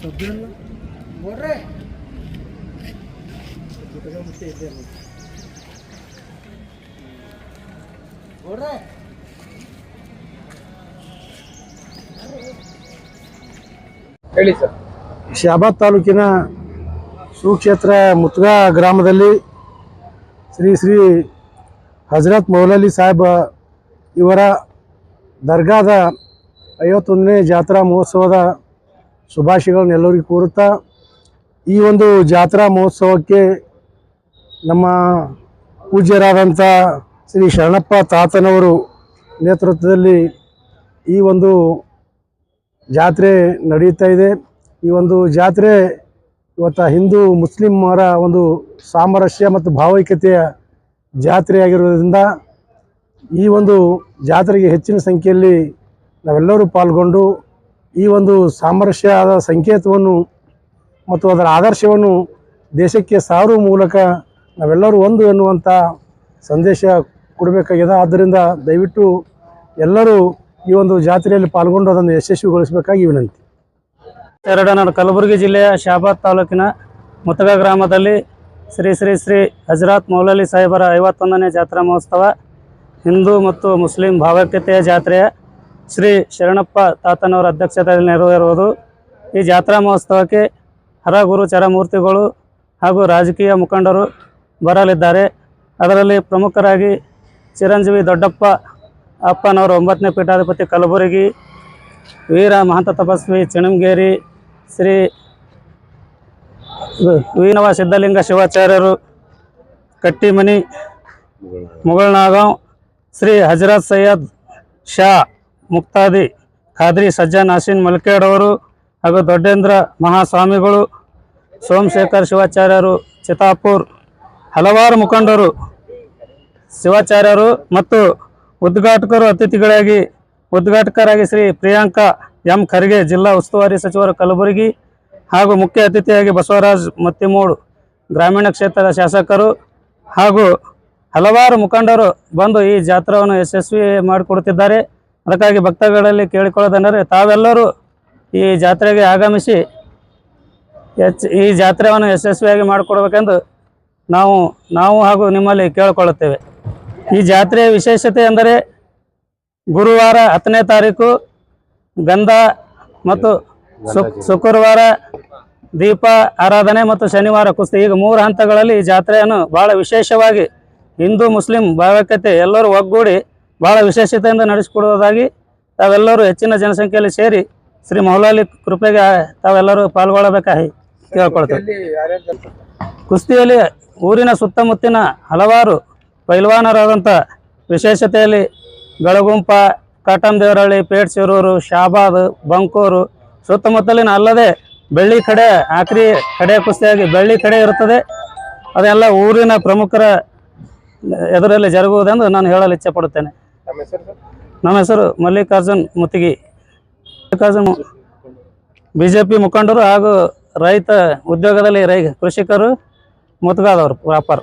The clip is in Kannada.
ಸಬ್ಬಿಲ್ಲ ಇದೆ ನೋಡ್ರಿ ಹೇಳಿ ಸರ್. ಶಾಬಾದ್ ತಾಲೂಕಿನ ಸುಕ್ಷೇತ್ರ ಮುತ್ಗಾ ಗ್ರಾಮದಲ್ಲಿ ಶ್ರೀ ಶ್ರೀ ಹಜರತ್ ಮೌಲಲಿ ಸಾಹೇಬ ಇವರ ದರ್ಗಾದ ಐವತ್ತೊಂದನೇ ಜಾತ್ರಾ ಮಹೋತ್ಸವದ ಶುಭಾಶಯಗಳನ್ನ ಎಲ್ಲರಿಗೂ ಕೋರುತ್ತಾ, ಈ ಒಂದು ಜಾತ್ರಾ ಮಹೋತ್ಸವಕ್ಕೆ ನಮ್ಮ ಪೂಜ್ಯರಾದಂಥ ಶ್ರೀ ಶರಣಪ್ಪ ತಾತನವರು ನೇತೃತ್ವದಲ್ಲಿ ಈ ಒಂದು ಜಾತ್ರೆ ನಡೆಯುತ್ತಾ ಇದೆ. ಈ ಒಂದು ಜಾತ್ರೆ ಇವತ್ತು ಹಿಂದೂ ಮುಸ್ಲಿಮರ ಒಂದು ಸಾಮರಸ್ಯ ಮತ್ತು ಭಾವೈಕ್ಯತೆಯ ಜಾತ್ರೆಯಾಗಿರುವುದರಿಂದ ಈ ಒಂದು ಜಾತ್ರೆಗೆ ಹೆಚ್ಚಿನ ಸಂಖ್ಯೆಯಲ್ಲಿ ನಾವೆಲ್ಲರೂ ಪಾಲ್ಗೊಂಡು ಈ ಒಂದು ಸಾಮರಸ್ಯದ ಸಂಕೇತವನ್ನು ಮತ್ತು ಅದರ ಆದರ್ಶವನ್ನು ದೇಶಕ್ಕೆ ಸಾರುವ ಮೂಲಕ ನಾವೆಲ್ಲರೂ ಒಂದು ಎನ್ನುವಂಥ ಸಂದೇಶ ಕೊಡಬೇಕಾಗಿದೆ. ಆದ್ದರಿಂದ ದಯವಿಟ್ಟು ಎಲ್ಲರೂ ಈ ಒಂದು ಜಾತ್ರೆಯಲ್ಲಿ ಪಾಲ್ಗೊಂಡು ಅದನ್ನು ಯಶಸ್ವಿಗೊಳಿಸಬೇಕಾಗಿ ವಿನಂತಿ. ಎರಡು ನಾನು ಕಲಬುರಗಿ ಜಿಲ್ಲೆಯ ಶಾಬಾದ್ ತಾಲೂಕಿನ ಮುತಗ ಗ್ರಾಮದಲ್ಲಿ ಶ್ರೀ ಶ್ರೀ ಶ್ರೀ ಹಜರತ್ ಮೌಲಲಿ ಸಾಹೇಬರ ಐವತ್ತೊಂದನೇ ಜಾತ್ರಾ ಮಹೋತ್ಸವ ಹಿಂದೂ ಮತ್ತು ಮುಸ್ಲಿಂ ಭಾವೈಕ್ಯತೆಯ ಜಾತ್ರೆಯ ಶ್ರೀ ಶರಣಪ್ಪ ತಾತನವರ ಅಧ್ಯಕ್ಷತೆಯಲ್ಲಿ ನೆರವೇರುವುದು. ಈ ಜಾತ್ರಾ ಮಹೋತ್ಸವಕ್ಕೆ ಹರಗುರು ಚರಮೂರ್ತಿಗಳು ಹಾಗೂ ರಾಜಕೀಯ ಮುಖಂಡರು ಬರಲಿದ್ದಾರೆ. ಅದರಲ್ಲಿ ಪ್ರಮುಖರಾಗಿ ಚಿರಂಜೀವಿ ದೊಡ್ಡಪ್ಪ, ಅಪ್ಪನವರು ಒಂಬತ್ತನೇ ಪೀಠಾಧಿಪತಿ ಕಲಬುರಗಿ, ವೀರ ಮಹಂತ ತಪಸ್ವಿ ಚಿಣಂಗೇರಿ, ಶ್ರೀ ವೀನವ ಸಿದ್ಧಲಿಂಗ ಶಿವಾಚಾರ್ಯರು, ಕಟ್ಟಿಮನಿ, ಮುಗಳನಾಗಾಂವ್, ಶ್ರೀ ಹಜರತ್ ಸೈಯದ್ ಶಾ ಮುಕ್ತಾದಿ ಖಾದ್ರಿ ಸಜ್ಜಾ ಹಸೀನ್ ಮಲ್ಕೇಡ್ ಅವರು ಹಾಗೂ ದೊಡ್ಡೇಂದ್ರ ಮಹಾಸ್ವಾಮಿಗಳು, ಸೋಮಶೇಖರ್ ಶಿವಾಚಾರ್ಯರು, ಚಿತಾಪುರ್ ಹಲವಾರು ಮುಖಂಡರು, ಶಿವಾಚಾರ್ಯರು ಮತ್ತು ಉದ್ಘಾಟಕರು ಅತಿಥಿಗಳಾಗಿ, ಉದ್ಘಾಟಕರಾಗಿ ಶ್ರೀ ಪ್ರಿಯಾಂಕಾ ಎಂ ಖರ್ಗೆ ಜಿಲ್ಲಾ ಉಸ್ತುವಾರಿ ಸಚಿವರು ಕಲಬುರಗಿ ಹಾಗೂ ಮುಖ್ಯ ಅತಿಥಿಯಾಗಿ ಬಸವರಾಜ್ ಮತ್ತಿಮೂಡು ಗ್ರಾಮೀಣ ಕ್ಷೇತ್ರದ ಶಾಸಕರು ಹಾಗೂ ಹಲವಾರು ಮುಖಂಡರು ಬಂದು ಈ ಜಾತ್ರೆಯನ್ನು ಯಶಸ್ವಿ ಮಾಡಿಕೊಡುತ್ತಿದ್ದಾರೆ. ಅದಕ್ಕಾಗಿ ಭಕ್ತಗಳಲ್ಲಿ ಕೇಳಿಕೊಳ್ಳೋದೆಂದರೆ ತಾವೆಲ್ಲರೂ ಈ ಜಾತ್ರೆಗೆ ಆಗಮಿಸಿ ಹೆಚ್ಚು ಈ ಜಾತ್ರೆಯನ್ನು ಯಶಸ್ವಿಯಾಗಿ ಮಾಡಿಕೊಡ್ಬೇಕೆಂದು ನಾವು ನಾವು ಹಾಗೂ ನಿಮ್ಮಲ್ಲಿ ಕೇಳಿಕೊಳ್ಳುತ್ತೇವೆ. ಈ ಜಾತ್ರೆಯ ವಿಶೇಷತೆ ಎಂದರೆ ಗುರುವಾರ ಹತ್ತನೇ ತಾರೀಕು ಗಂಧ ಮತ್ತು ಶುಕ್ ಶುಕ್ರವಾರ ದೀಪ ಆರಾಧನೆ ಮತ್ತು ಶನಿವಾರ ಕುಸ್ತಿ. ಈಗ ಮೂರು ಹಂತಗಳಲ್ಲಿ ಈ ಜಾತ್ರೆಯನ್ನು ಭಾಳ ವಿಶೇಷವಾಗಿ ಹಿಂದೂ ಮುಸ್ಲಿಂ ಭಾವೈಕ್ಯತೆ ಎಲ್ಲರೂ ಒಗ್ಗೂಡಿ ಭಾಳ ವಿಶೇಷತೆಯಿಂದ ನಡೆಸಿಕೊಡುವುದಾಗಿ ತಾವೆಲ್ಲರೂ ಹೆಚ್ಚಿನ ಜನಸಂಖ್ಯೆಯಲ್ಲಿ ಸೇರಿ ಶ್ರೀ ಮೌಲಾಲಿ ಕೃಪೆಗೆ ತಾವೆಲ್ಲರೂ ಪಾಲ್ಗೊಳ್ಳಬೇಕಾಗಿ ಕೇಳ್ಕೊಳ್ತೇವೆ. ಕುಸ್ತಿಯಲ್ಲಿ ಊರಿನ ಸುತ್ತಮುತ್ತಿನ ಹಲವಾರು ಪೈಲ್ವಾನರಾದಂಥ ವಿಶೇಷತೆಯಲ್ಲಿ ಬೆಳಗುಂಪ ಪೇಟ್ ಶಿರೂರು ಶಾಬಾದ್ ಬಂಕೂರು ಸುತ್ತಮುತ್ತಲಿನ ಅಲ್ಲದೆ ಬೆಳ್ಳಿ ಕಡೆ ಆಕ್ರಿ ಕಡೆ ಕುಸ್ತಿಯಾಗಿ ಬೆಳ್ಳಿ ಕಡೆ ಇರುತ್ತದೆ. ಅದೆಲ್ಲ ಊರಿನ ಪ್ರಮುಖರ ಎದುರಲ್ಲಿ ಜರುಗುವುದೆಂದು ನಾನು ಹೇಳಲು ಇಚ್ಛೆ ಪಡುತ್ತೇನೆ ನಮ್ಮ ಹೆಸರು ಮಲ್ಲಿಕಾರ್ಜುನ್ ಮುತ್ತಿಗಿ. ಮಲ್ಲಿಕಾರ್ಜುನ್ ಬಿಜೆಪಿ ಮುಖಂಡರು ಹಾಗೂ ರೈತ ಉದ್ಯೋಗದಲ್ಲಿ ರೈ ಕೃಷಿಕರು ಮುತ್ತಗಾದವರು ವ್ಯಾಪಾರ.